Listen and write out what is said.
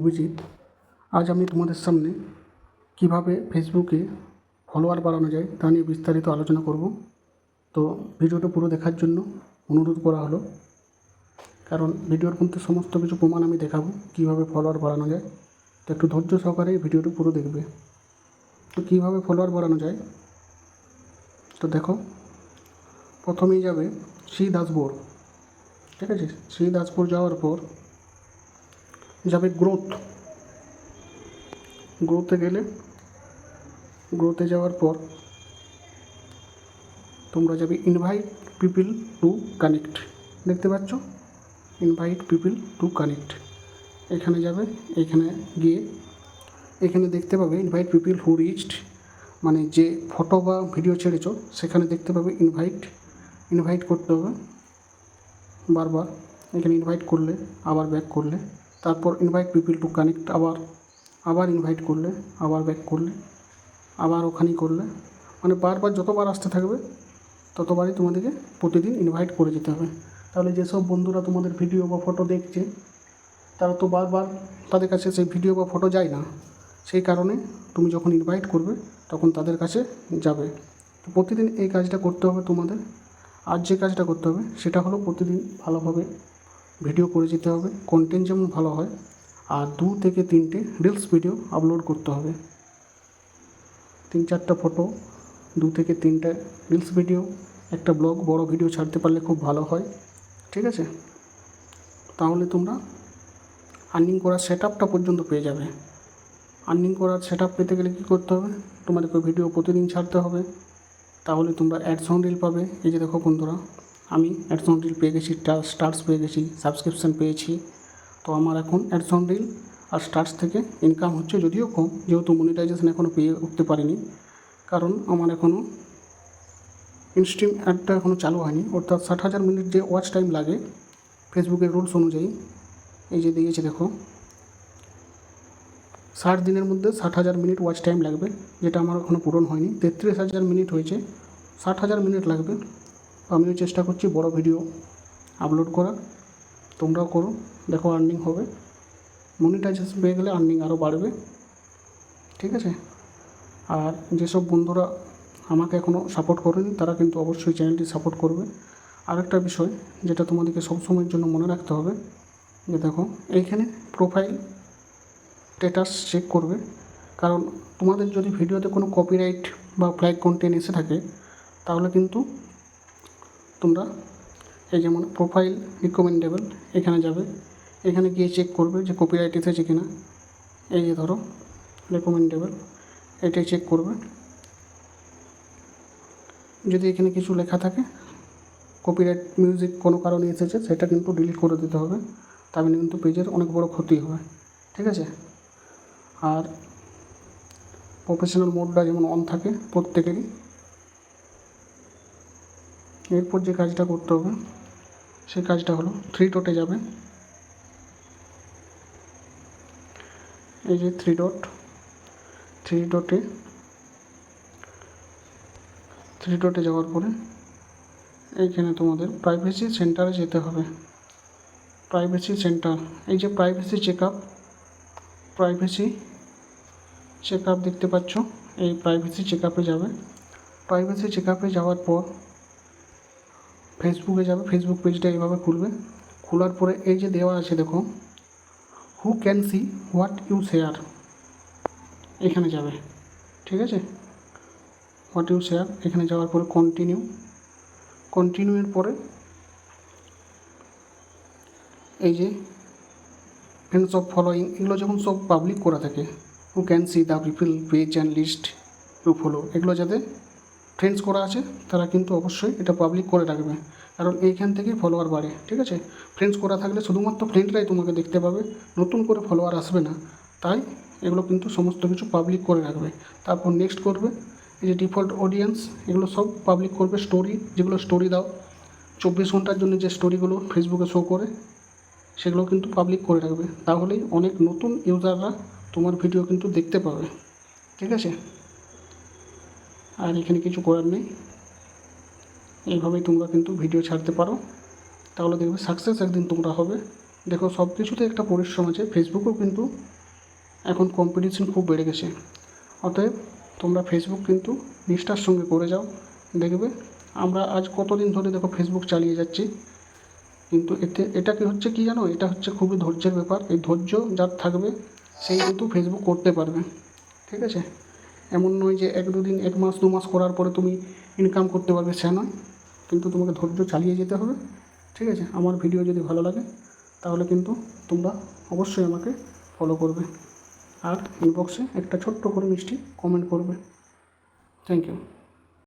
অভিজিৎ, আজ আমি তোমাদের সামনে কীভাবে ফেসবুকে ফলোয়ার বাড়ানো যায় তা নিয়ে বিস্তারিত আলোচনা করব। তো ভিডিওটা পুরো দেখার জন্য অনুরোধ করা হলো, কারণ ভিডিওর মধ্যে সমস্ত কিছু প্রমাণ আমি দেখাবো, কীভাবে ফলোয়ার বাড়ানো যায়। তো একটু ধৈর্য সহকারে ভিডিওটা পুরো দেখবে। তো কীভাবে ফলোয়ার বাড়ানো যায়? তো দেখো, প্রথমেই যাবে সি দাসবোর্ড ঠিক আছে? সি দাসবোর্ড যাওয়ার পর যাবে গ্রোথ গ্রোথে গেলে গ্রোথে যাওয়ার পর তোমরা যাবে ইনভাইট পিপিল টু কানেক্ট দেখতে পাচ্ছ? ইনভাইট পিপিল টু কানেক্ট এখানে যাবে, এখানে গিয়ে এখানে দেখতে পাবে ইনভাইট পিপিল হু রিচড মানে যে ফটো বা ভিডিও ছেড়েছো, সেখানে দেখতে পাবে ইনভাইট ইনভাইট করতে হবে। বারবার এখানে ইনভাইট করলে, আবার ব্যাক করলে। তারপর ইনভাইট পিপিল টু কানেক্ট আবার আবার ইনভাইট করলে, আবার ব্যাক করলে, আবার ওখানেই করলে। মানে বারবার যতবার আসতে থাকবে, ততবারই তোমাদেরকে প্রতিদিন ইনভাইট করে যেতে হবে। তাহলে যেসব বন্ধুরা তোমাদের ভিডিও বা ফটো দেখছে, তারা তো বারবার তাদের কাছে সেই ভিডিও বা ফটো যায় না। সেই কারণে তুমি যখন ইনভাইট করবে, তখন তাদের কাছে যাবে। তো প্রতিদিন এই কাজটা করতে হবে তোমাদের। আর যে কাজটা করতে হবে, সেটা হলো প্রতিদিন ভালোভাবে ভিডিও করে যেতে হবে কন্টেন্ট যেমন ভালো হয়, আর দু থেকে তিনটে রিলস ভিডিও আপলোড করতে হবে। তিন চারটা ফটো দু থেকে তিনটে রিলস ভিডিও একটা ব্লগ বড় ভিডিও ছাড়তে পারলে খুব ভালো হয়, ঠিক আছে? তাহলে তোমরা আর্নিং করার সেট আপটা পর্যন্ত পেয়ে যাবে। আর্নিং করার সেট আপ পেতে গেলে কী করতে হবে? তোমাদেরকে ভিডিও প্রতিদিন ছাড়তে হবে। তাহলে তোমরা অ্যাডসন রিল পাবে। এই যে দেখো বন্ধুরা আমি অ্যাডসন রিল পেয়ে গেছি স্টার্স পেয়ে গেছি সাবস্ক্রিপশান পেয়েছি। তো আমার এখন অ্যাডসন রিল আর স্টার্স থেকে ইনকাম হচ্ছে যদিও কম, যেহেতু মনিটাইজেশন এখনও পেয়ে উঠতে পারিনি। কারণ আমার এখনও ইনস্ট্রিম অ্যাডটা এখনও চালু হয়নি। অর্থাৎ ষাট হাজার মিনিট যে ওয়াচ টাইম লাগে ফেসবুকের রুলস অনুযায়ী, এই যে দিয়েছে দেখো। ষাট দিনের মধ্যে ষাট হাজার মিনিট ওয়াচ টাইম লাগবে, যেটা আমার এখনও পূরণ হয়নি। তেত্রিশ হাজার মিনিট হয়েছে, ষাট হাজার মিনিট লাগবে। আমিও চেষ্টা করছি বড় ভিডিও আপলোড করার। তোমরাও করো, দেখো আর্নিং হবে। মনিটাইজেশন পেয়ে গেলে আর্নিং আরও বাড়বে। ঠিক আছে? আর যেসব বন্ধুরা আমাকে এখনও সাপোর্ট করেনি, তারা কিন্তু অবশ্যই চ্যানেলটি সাপোর্ট করবে। আরেকটা বিষয় যেটা তোমাদেরকে সবসময়ের জন্য মনে রাখতে হবে, যে দেখো, এইখানে প্রোফাইল স্ট্যাটাস চেক করবে। কারণ তোমাদের যদি ভিডিওতে কোনো কপিরাইট বা ফ্ল্যাগ কন্টেন্ট এসে থাকে, তাহলে কিন্তু তোমরা এই যেমন প্রোফাইল রিকমেন্ডেবল এখানে যাবে। এখানে গিয়ে চেক করবে যে কপিরাইট এসেছে কিনা। এই যে ধরো রেকমেন্ডেবল এটাই চেক করবে। যদি এখানে কিছু লেখা থাকে কপিরাইট মিউজিক কোনো কারণে এসেছে, সেটা কিন্তু ডিলিট করে দিতে হবে। তাহলে কিন্তু পেজের অনেক বড় ক্ষতি হবে। ঠিক আছে? আর প্রফেশনাল মোডটা যেমন অন থাকে প্রত্যেকেরই এরপর যে কাজটা করতে হবে, সেই কাজটা হলো থ্রি ডটে যাবে। এই যে থ্রি ডট থ্রি ডটে থ্রি ডটে যাওয়ার পরে এইখানে তোমাদের প্রাইভেসি সেন্টারে যেতে হবে। প্রাইভেসি সেন্টার এই যে privacy check up privacy check up দেখতে পাচ্ছ, এই প্রাইভেসি চেক আপে যাবে। প্রাইভেসি চেক আপে যাওয়ার পর ফেসবুকে যাবে, ফেসবুক পেজটা এইভাবে খুলবে। খোলার পরে এই যে দেওয়া আছে, দেখো who can see what you share এখানে যাবে, ঠিক আছে? হোয়াট ইউ শেয়ার এখানে যাওয়ার পরে কন্টিনিউ কন্টিনিউয়ের পরে এই যে ফ্রেন্ডস অফ ফলোয়িং এগুলো যখন সব পাবলিক করা থাকে who can see the people page and list you follow এগুলো যাতে ফ্রেন্ডস করা আছে, তারা কিন্তু অবশ্যই এটা পাবলিক করে রাখবে। কারণ এইখান থেকেই ফলোয়ার বাড়ে, ঠিক আছে? ফ্রেন্ডস করা থাকলে শুধুমাত্র ফ্রেন্ডরাই তোমাকে দেখতে পাবে, নতুন করে ফলোয়ার আসবে না। তাই এগুলো কিন্তু সমস্ত কিছু পাবলিক করে রাখবে। তারপর নেক্সট করবে, এই যে ডিফল্ট অডিয়েন্স এগুলো সব পাবলিক করবে স্টোরি যেগুলো স্টোরি দাও। চব্বিশ ঘণ্টার জন্য যে স্টোরিগুলো ফেসবুকে শো করে, সেগুলো কিন্তু পাবলিক করে রাখবে। তাহলেই অনেক নতুন ইউজাররা তোমার ভিডিও কিন্তু দেখতে পাবে। ঠিক আছে? আর এখানে কিছু করার নেই। এইভাবেই তোমরা কিন্তু ভিডিও ছাড়তে পারো। তাহলে দেখবে সাকসেস একদিন তোমরা হবে। দেখো সব কিছুতে একটা পরিশ্রম আছে। ফেসবুকেও কিন্তু এখন কম্পিটিশন খুব বেড়ে গেছে। অতএব তোমরা ফেসবুক কিন্তু নিষ্ঠার সঙ্গে করে যাও। দেখবে, আমরা আজ কতদিন ধরে দেখো ফেসবুক চালিয়ে যাচ্ছি। কিন্তু এতে, এটা কি হচ্ছে কি জানো? এটা হচ্ছে খুবই ধৈর্যের ব্যাপার। এই ধৈর্য যার থাকবে, সেই কিন্তু ফেসবুক করতে পারবে। ঠিক আছে? এমন নয় যে এক দুদিন, এক মাস, দু মাস করার পরে তুমি ইনকাম করতে পারবে, সে নয়। কিন্তু তোমাকে ধৈর্য চালিয়ে যেতে হবে, ঠিক আছে? আমার ভিডিও যদি ভালো লাগে, তাহলে কিন্তু তোমরা অবশ্যই আমাকে ফলো করবে। আর ইনবক্সে একটা ছোট্ট করে মিষ্টি কমেন্ট করবে। Thank you